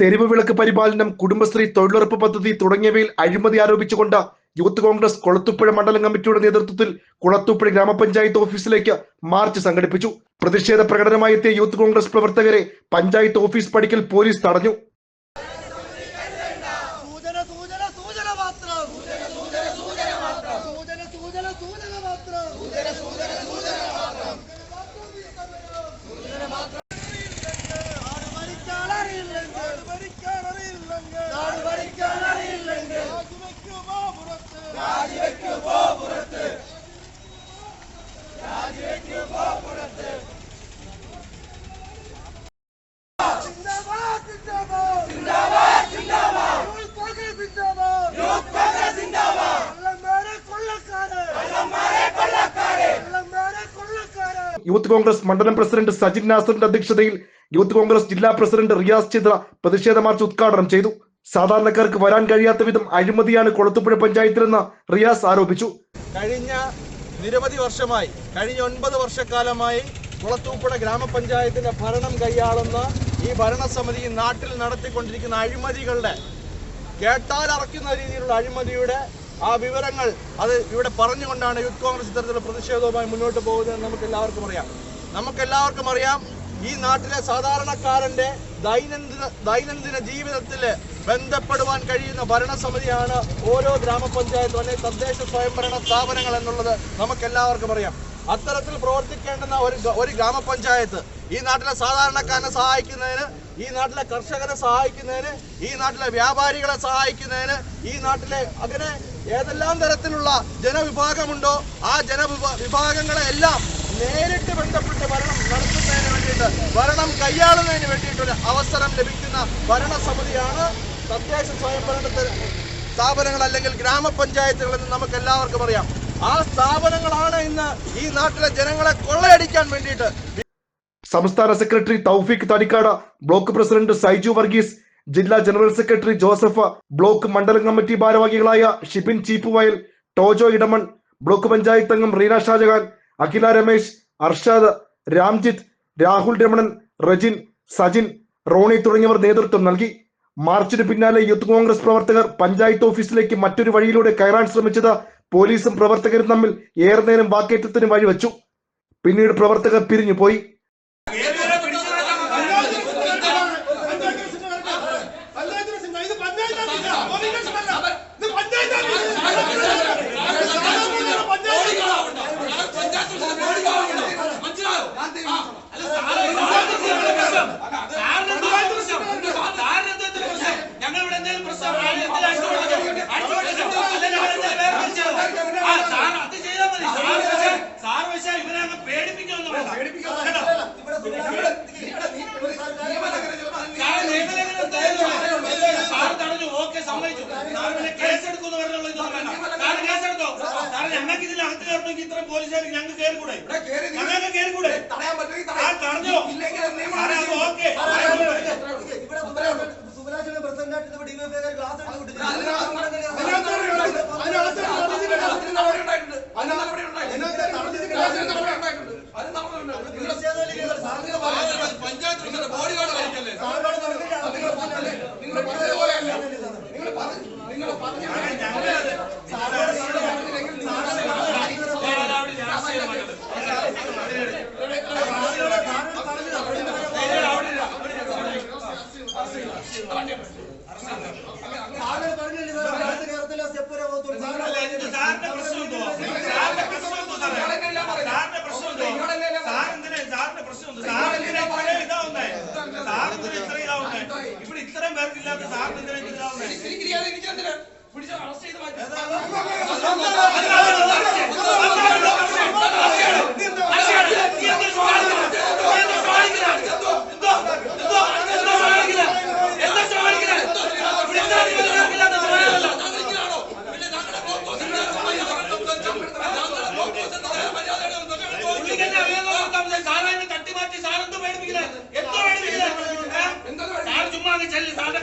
തെരുവ് വിളക്ക് പരിപാലനം കുടുംബശ്രീ തൊഴിലുറപ്പ് പദ്ധതി തുടങ്ങിയവയിൽ അഴിമതി ആരോപിച്ചുകൊണ്ട് യൂത്ത് കോൺഗ്രസ് കൊളത്തുപ്പുഴ മണ്ഡലം കമ്മിറ്റിയുടെ നേതൃത്വത്തിൽ കുളത്തുപ്പുഴ ഗ്രാമപഞ്ചായത്ത് ഓഫീസിലേക്ക് മാർച്ച് സംഘടിപ്പിച്ചു. പ്രതിഷേധ പ്രകടനമായി എത്തിയ യൂത്ത് കോൺഗ്രസ് പ്രവർത്തകരെ പഞ്ചായത്ത് ഓഫീസ് പടിക്കൽ പോലീസ് തടഞ്ഞു. സൂചന സൂചന സൂചന യൂത്ത് കോൺഗ്രസ് മണ്ഡലം പ്രസിഡന്റ് സജിൻ നാസറിന്റെ അധ്യക്ഷതയിൽ യൂത്ത് കോൺഗ്രസ് ജില്ലാ പ്രസിഡന്റ് റിയാസ് ചിത്ര പ്രതിഷേധ മാർച്ച് ഉദ്ഘാടനം ചെയ്തു. സാധാരണക്കാർക്ക് വരാൻ കഴിയാത്ത വിധം അഴിമതിയാണ് കൊളത്തുപുഴ പഞ്ചായത്തിലെന്ന് റിയാസ് ആരോപിച്ചു. കഴിഞ്ഞ നിരവധി വർഷമായി കഴിഞ്ഞ ഒൻപത് വർഷക്കാലമായി കുളത്തൂപ്പുഴ ഗ്രാമപഞ്ചായത്തിന്റെ ഭരണം കൈയാളുന്ന ഈ ഭരണസമിതി നാട്ടിൽ നടത്തിക്കൊണ്ടിരിക്കുന്ന അഴിമതികളുടെ കേട്ടാൽ അറക്കുന്ന രീതിയിലുള്ള അഴിമതിയുടെ ആ വിവരങ്ങൾ അത് ഇവിടെ പറഞ്ഞുകൊണ്ടാണ് യൂത്ത് കോൺഗ്രസ് ഇത്തരത്തിലുള്ള പ്രതിഷേധവുമായി മുന്നോട്ട് പോകുന്നതെന്ന് നമുക്ക് എല്ലാവർക്കും അറിയാം. നമുക്കെല്ലാവർക്കും അറിയാം ഈ നാട്ടിലെ സാധാരണക്കാരന്റെ ദൈനംദിന ദൈനംദിന ജീവിതത്തിൽ ബന്ധപ്പെടുവാൻ കഴിയുന്ന ഭരണസമിതിയാണ് ഓരോ ഗ്രാമപഞ്ചായത്തും അല്ലെങ്കിൽ തദ്ദേശ സ്വയംഭരണ സ്ഥാപനങ്ങൾ എന്നുള്ളത് നമുക്ക് എല്ലാവർക്കും അറിയാം. അത്തരത്തിൽ പ്രവർത്തിക്കേണ്ടുന്ന ഒരു ഒരു ഗ്രാമപഞ്ചായത്ത് ഈ നാട്ടിലെ സാധാരണക്കാരനെ സഹായിക്കുന്നതിന് ഈ നാട്ടിലെ കർഷകരെ സഹായിക്കുന്നതിന് ഈ നാട്ടിലെ വ്യാപാരികളെ സഹായിക്കുന്നതിന് ഈ നാട്ടിലെ അങ്ങനെ ഏതെല്ലാം തരത്തിലുള്ള ജനവിഭാഗമുണ്ടോ ആ ജനവിഭാ വിഭാഗങ്ങളെ എല്ലാം നേരിട്ട് ബന്ധപ്പെട്ട് ഭരണം നടത്തുന്നതിന് വേണ്ടിയിട്ട് ഭരണം കൈയാളുന്നതിന് വേണ്ടിയിട്ടൊരു അവസരം ലഭിക്കുന്ന ഭരണസമിതിയാണ് തദ്ദേശ സ്വയംഭരണ സ്ഥാപനങ്ങൾ അല്ലെങ്കിൽ ഗ്രാമപഞ്ചായത്തുകൾ എന്ന് നമുക്ക് എല്ലാവർക്കും അറിയാം. ആ സ്ഥാപനങ്ങളാണ് ഇന്ന് ഈ നാട്ടിലെ ജനങ്ങളെ കൊള്ളയടിക്കാൻ വേണ്ടിയിട്ട് സംസ്ഥാന secretary Thoufeeq Thadikkad block president Saiju Varghese ജില്ലാ ജനറൽ സെക്രട്ടറി ജോസഫ് ബ്ലോക്ക് മണ്ഡലം കമ്മിറ്റി ഭാരവാഹികളായ ഷിബിൻ ചീപ്പുവയൽ ടോജോ ഇടമൺ ബ്ലോക്ക് പഞ്ചായത്ത് അംഗം റീന ഷാജഹാൻ അഖില രമേശ് അർഷാദ് രാംജിത്ത് രാഹുൽ രമണൻ റജിൻ സജിൻ റോണി തുടങ്ങിയവർ നേതൃത്വം നൽകി. മാർച്ചിന് പിന്നാലെ യൂത്ത് കോൺഗ്രസ് പ്രവർത്തകർ പഞ്ചായത്ത് ഓഫീസിലേക്ക് മറ്റൊരു വഴിയിലൂടെ കയറാൻ ശ്രമിച്ചത് പോലീസും പ്രവർത്തകരും തമ്മിൽ ഏറെ നേരം വാക്കേറ്റത്തിന് വഴിവെച്ചു. പിന്നീട് പ്രവർത്തകർ പിരിഞ്ഞുപോയി. ഞങ്ങൾക്ക് ഇതിൽ അകത്ത് കയറണമെങ്കിൽ ഇത്രയും പോലീസുകാർ ഞങ്ങൾക്ക് കയറിക്കൂടെ ഞങ്ങൾക്ക് കയറിക്കൂടെ തടഞ്ഞോ ഓക്കെ സുബരാജിന്റെ പ്രസിഡന്റായിട്ട് ഇവിടെ ഡിവൈഎഫ്ഐ ക്ലാസ് എടുത്ത് സ്റ്റെപ്പ് പേർക്കില്ലാത്ത സാറിനെന്തിനാ ഇത് ഇതാവുന്നേ?